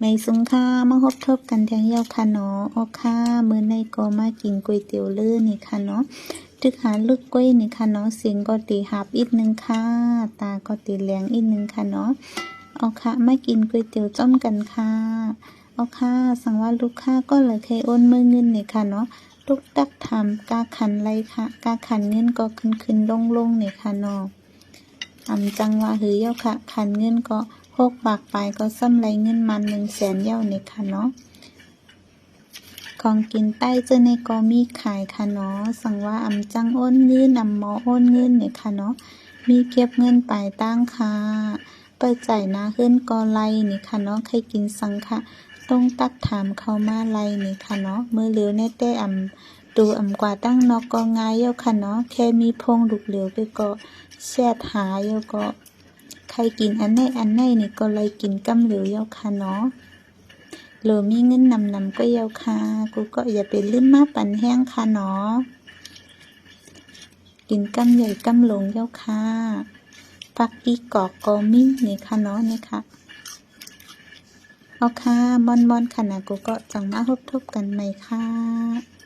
ไม่สุงค่ามาพบทบกันแทงเย้าค่ะเนาะออค่ะมื้อในก็มากินก๋วยเตี๋ยวเลือนี่ค่ะเนาะตึกหาลึกก้วยนี่ค่ะเนาะเสียงก็ตีหับอีกนึงค่ะ ตาก็ตีแหลงอีกนึงค่ะเนาะเอาค่ะมากินก๋วยเตี๋ยวจ้อมกันค่ะเอาค่ะสั่งว่าลูกค้าก็เลยเคยโอนมือเงินนี่ค่ะเนาะลูกตักทำกาขันไรค่ะกาขันเงินก็ขึ้นขึ้นลงลงนี่ค่ะเนาะอำจังว่าหือเย้าค่ะคันเงินก็ หกบากไปก็ซ้ำไรเงินมันหนึ่งแสนเย้านี่ค่ะเนาะของกินใต้เจอในก็มีขายค่ะเนาะสั่งว่าอำจังโอนเงินอำหมอโอนเงินนี่ค่ะเนาะมีเก็บเงินปลายตั้งค่ะเปิดใจนะเฮิรนก็ไลนี่ค่ะเนาะใครกินสังค่ะต้องตักถามเขามาไล่นี่ค่ะเนาะมือเหลียวแน่แต่อำดูอำกว่าตั้งนอกก็ง่ายเย้าค่ะเนาะแค่มีพงลูกเหลียวไปก็แชทหาเยาก็ ใครกินอันไหนอันไหนนี่ก็เลยกินกำเหลวเยาค่ะเนาะหลือมีเงินนำนำก็เยาค่ะ กูก็อย่าไปลืมมาปั่นแห้งค่ะเนาะกินกำใหญ่กำหลงเยาค่ะปักอีกอกก็มิ้นนี่ค่ะเนาะนี่ค่ะเอาค่ะมอนมอนๆค่ะนะกูก็จังมาพบทบกันใหม่ค่ะ